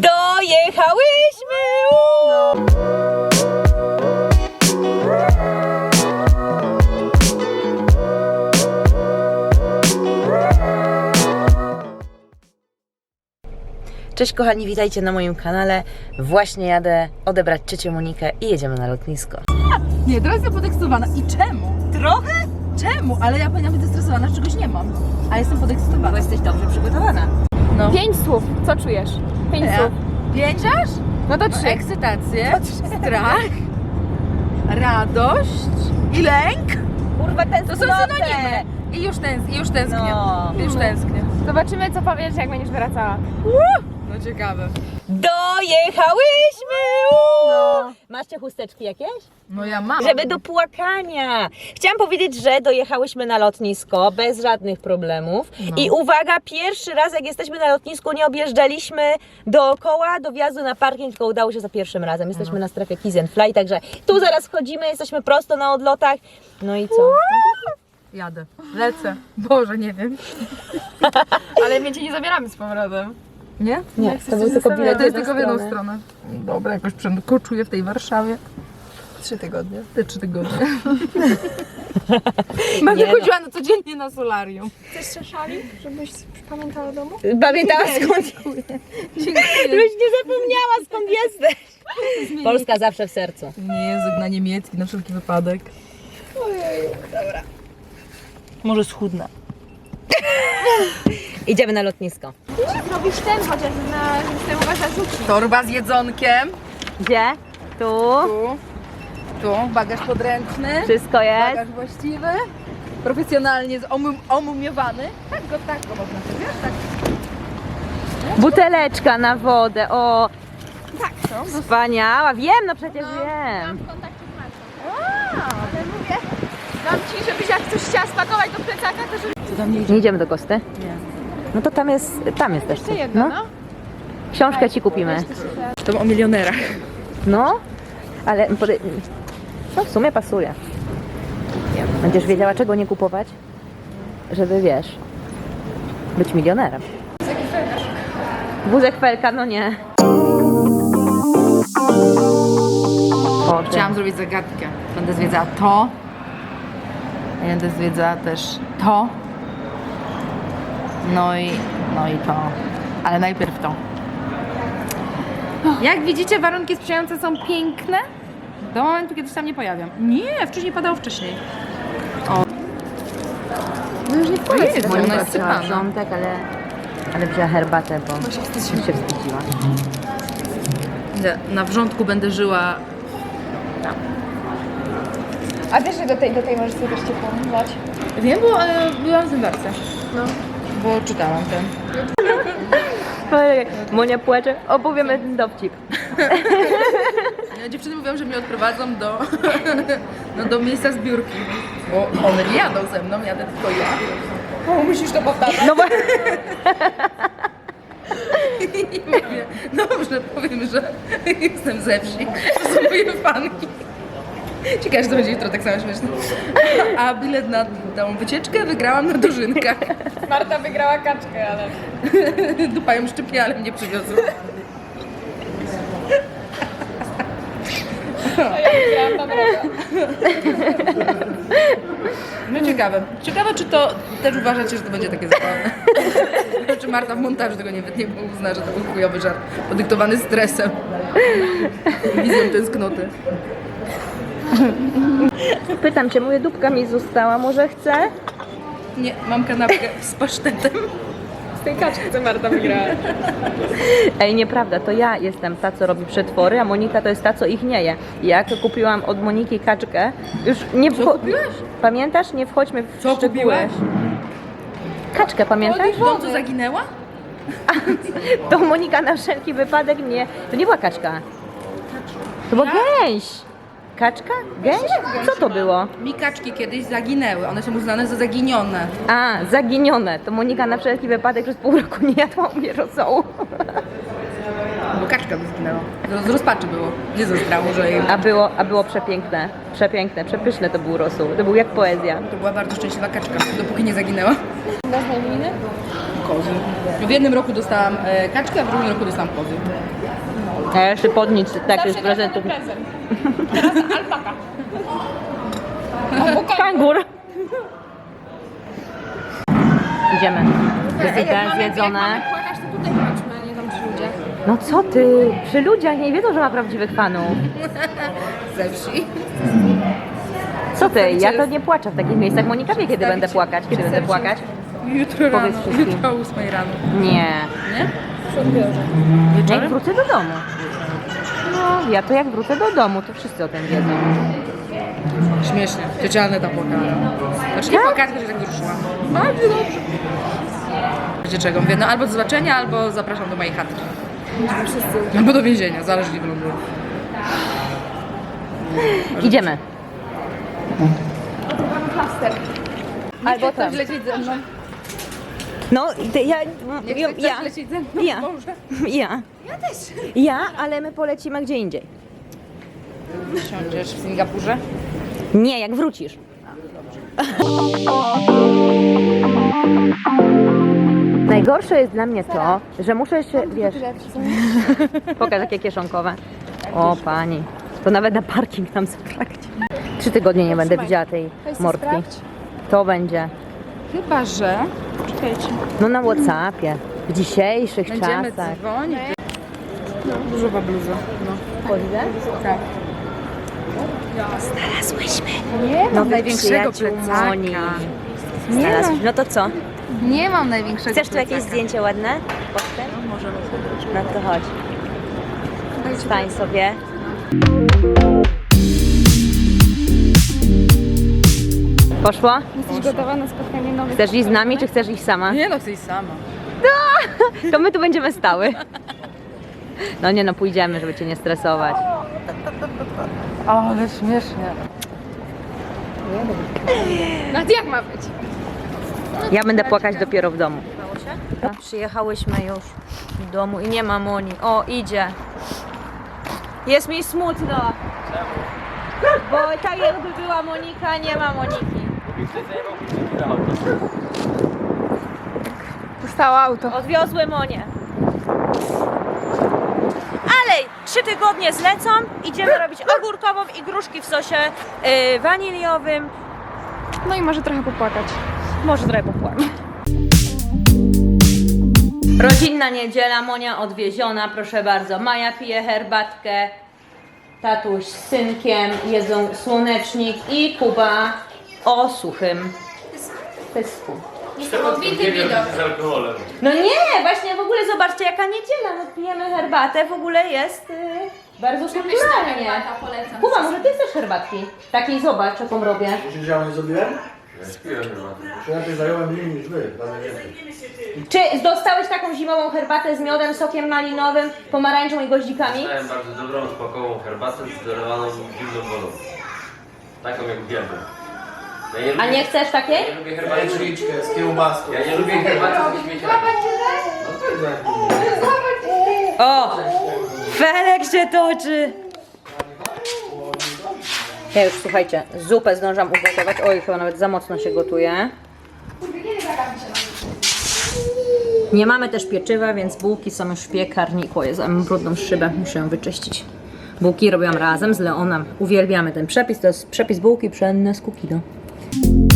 Dojechałyśmy! Cześć kochani, witajcie na moim kanale. Właśnie jadę odebrać ciocię Monikę i jedziemy na lotnisko. Nie, teraz jestem podekscytowana. I czemu? Trochę? Czemu? Ale ja powinnam być zestresowana, że czegoś nie mam. A jestem podekscytowana. Bo jesteś dobrze przygotowana. No. Pięć słów. Co czujesz? Pięć Ja. słów. Pięć aż? No to trzy. Ekscytację, strach, radość i lęk. Kurwa, ten To są synonimy. I już, tęs i już tęsknię. No. Już tęsknię. Zobaczymy, co powiesz, jak będziesz wracała. No ciekawe. Dojechałyśmy! Uuu! Macie chusteczki jakieś? No ja mam. Żeby do płakania. Chciałam powiedzieć, że dojechałyśmy na lotnisko bez żadnych problemów. I uwaga, pierwszy raz jak jesteśmy na lotnisku, nie objeżdżaliśmy dookoła do wjazdu na parking, tylko udało się za pierwszym razem. Jesteśmy na strefie Kiss and Fly, także tu zaraz wchodzimy, jesteśmy prosto na odlotach. No i co? Jadę. Lecę. Boże, nie wiem. Ale my cię nie zabieramy z powrotem. Nie? Nie, to był tylko bilet To jest tylko w jedną stronę. stronę. Dobra, jakoś koczuję w tej Warszawie. Trzy tygodnie. Te trzy tygodnie. Będę no. chodziła na codziennie na solarium. Chcesz szali, żebyś pamiętała domu? Pamiętałaś skąd? Żebyś nie zapomniała skąd jesteś. Polska zawsze w sercu. Nie język na niemiecki na wszelki wypadek. Może schudnę. Idziemy na lotnisko. Zrobisz ten chociaż, na, żeby zarzucić. Torba z jedzonkiem. Gdzie? Tu. Tu. Tu. Bagaż podręczny. Wszystko jest. Bagaż właściwy. Profesjonalnie omum, omumiowany. Tak go, tak go można sobie, wiesz? Tak. Buteleczka na wodę. O, Tak, są. wspaniała. Wiem, no przecież wiem. w kontakcie z Martą. Ale mówię, dam ci, żebyś jak coś chciała spakować do plecaka, to żeby... Co tam nie idzie? Nie idziemy do Kosty? Nie. No to tam jest, tam jest też coś. jedno, No, no. książkę ci kupimy. To o milionerach. No, ale no w sumie pasuje. Będziesz wiedziała czego nie kupować, żeby wiesz, być milionerem. Wózek felka, no nie. O, Chciałam zrobić zagadkę. Będę zwiedzała to. Będę zwiedzała też to. No i, no i to. Ale najpierw to. Jak widzicie, warunki sprzyjające są piękne. Do momentu, kiedy się tam nie pojawiam. Nie, wcześniej padało wcześniej. O. No już nie powiedz, bo ona jest sypana. Wrzątek, ale, ale wzięła herbatę, bo się wstydziła. Na wrzątku będę żyła. A wiesz, że do tej, do tej możesz sobie też ciepłą dać? Wiem, bo e, byłam w Zymbarce. No. Bo czytałam ten. Monia płacze, opowiemy ten dowcip. Ja, dziewczyny mówią, że mnie odprowadzą do, no, do miejsca zbiórki. Bo one nie jadą ze mną, jadę tylko ja. O, musisz to powtarzać. No bo I mówię, dobrze, powiem, że jestem ze wsi. To są moje fanki. Ciekawe, że to będzie jutro tak samo śmieszne. A bilet na tą wycieczkę wygrałam na dożynkach. Marta wygrała kaczkę, ale... Dupa ją szczypie, ale mnie No ciekawe. Ciekawe, czy to też uważacie, że to będzie takie zabawne. czy Marta w montażu tego nie wytnie, bo uzna, że to był chujowy żart, podyktowany stresem. Wizją tęsknoty. pytam cię, moja dupka mi została, może chce? Nie, mam kanapkę z pasztetem. Z tej kaczki, co Marta wygrała. Ej, nieprawda, to ja jestem ta, co robi przetwory, a Monika to jest ta, co ich nie je. Jak kupiłam od Moniki kaczkę, już nie wcho-? Pamiętasz? Nie wchodźmy w Co szczegóły. kupiłaś? Kaczkę, pamiętasz? W domu zaginęła? To Monika na wszelki wypadek nie... To nie była kaczka. To była gęś. Kaczka? Gęś? Co to było? Mi kaczki kiedyś zaginęły. One są uznane za zaginione. A, zaginione. To Monika na wszelki wypadek przez pół roku nie jadła u mnie rosołu. Bo kaczka by zginęła. Z- Z rozpaczy było, nie ze strachu, że jej... A było, a było przepiękne, przepiękne, przepyszne to był rosół. To był jak poezja. To była bardzo szczęśliwa kaczka, dopóki nie zaginęła. Na imieniny? Kozy. W jednym roku dostałam e, kaczkę, a w drugim roku dostałam kozy. Ja jeszcze podnić tak z prezentów. prezent. Teraz alpaka. Kangur. Idziemy. Wysypę zjedzone. Jak płakasz, to tutaj chodźmy, a nie tam przy ludziach. No co ty? Przy ludziach nie wiedzą, że ma prawdziwych fanów. Ze wsi. Co ty? Ja to nie płaczę w takich miejscach. Monika wie, kiedy będę płakać. Kiedy będę płakać? Jutro rano, wszystkim. jutro o 8 rano. Nie. Nie? Jak wrócę do domu. No, ja to jak wrócę do domu, to wszyscy o tym wiedzą. Śmiesznie. Ciocia Aneta płakała. Znaczy nie płakać, tylko się tak wzruszyłam. Bardzo dobrze. Wiecie czego? Mówię, no albo do zobaczenia, albo zapraszam do mojej chaty. Albo do więzienia, zależy gdzie wyląduję. Idziemy. Albo tam. Lecieć ze mną? No, ty, ja, Nie ja, chcesz ja, lecieć ze mną? ja, Może. ja. Ja też. Ja, ale my polecimy gdzie indziej. Siądziesz w Singapurze? Nie, jak wrócisz. Najgorsze jest dla mnie to, że muszę się, wiesz, pokaż jakie kieszonkowe. O pani, to nawet na parking nam zabraknie. Trzy tygodnie nie będę widziała tej sprawdź. To będzie. Chyba, że... Czekajcie. No na Whatsappie, w dzisiejszych Będziemy czasach. dzwonić. No, różowa bluza. No. Chodzę? Tak. Nie mam największego plecaka. Moni. Nie Znalazł. No to co? Nie mam największego Chcesz tu jakieś plecaka. zdjęcie ładne? Pocztę? Możemy sobie. No to chodź. Stań sobie. Poszło? Jesteś gotowa na spotkanie nowych Chcesz iść z nami, czy chcesz iść sama? Nie no, chcę iść sama. To my tu będziemy stały. No nie no, pójdziemy, żeby cię nie stresować. Ale śmiesznie. No to jak ma być? Ja będę płakać dopiero w domu. Przyjechałyśmy już do domu i nie ma Moni. O, idzie. Jest mi smutno. Bo tak jakby była Monika, nie ma Moniki. Zostało auto. Odwiozły Monię. Ale trzy tygodnie zlecą, idziemy robić ogórkową i gruszki w sosie yy, waniliowym. No i może trochę popłakać. Może trochę popłakać. Rodzinna niedziela, Monia odwieziona, proszę bardzo. Maja pije herbatkę, tatuś z synkiem, jedzą słonecznik i Kuba o suchym pysku. Niesamowity widok. z alkoholem. No nie, właśnie w ogóle zobaczcie jaka niedziela, no pijemy herbatę, w ogóle jest y, bardzo kulturalnie. polecam. Kuba, może ty chcesz herbatki? Takiej zobacz, jaką robię. Że ja nie zrobiłem? Chyba. Czy lepiej zająłem mniej niż wy? dla mnie więcej. Czy dostałeś taką zimową herbatę z miodem, sokiem malinowym, pomarańczą i goździkami? Miałem bardzo dobrą, spokojną herbatę zdorywaną zimną wodą. Taką jak uwielbiam. Ja nie A lubię, nie chcesz takiej? ja nie lubię herbaty. Z kiełbaską. Ja nie lubię herbaty z śmieciami. No to jak O! Felek się toczy! Ja już słuchajcie, zupę zdążam ugotować. Oj, chyba nawet za mocno się gotuje. Nie mamy też pieczywa, więc bułki są już w piekarniku. Jezu, mam brudną szybę, muszę ją wyczyścić. Bułki robiłam razem z Leonem. Uwielbiamy ten przepis, to jest przepis bułki pszenne z kukido. thank you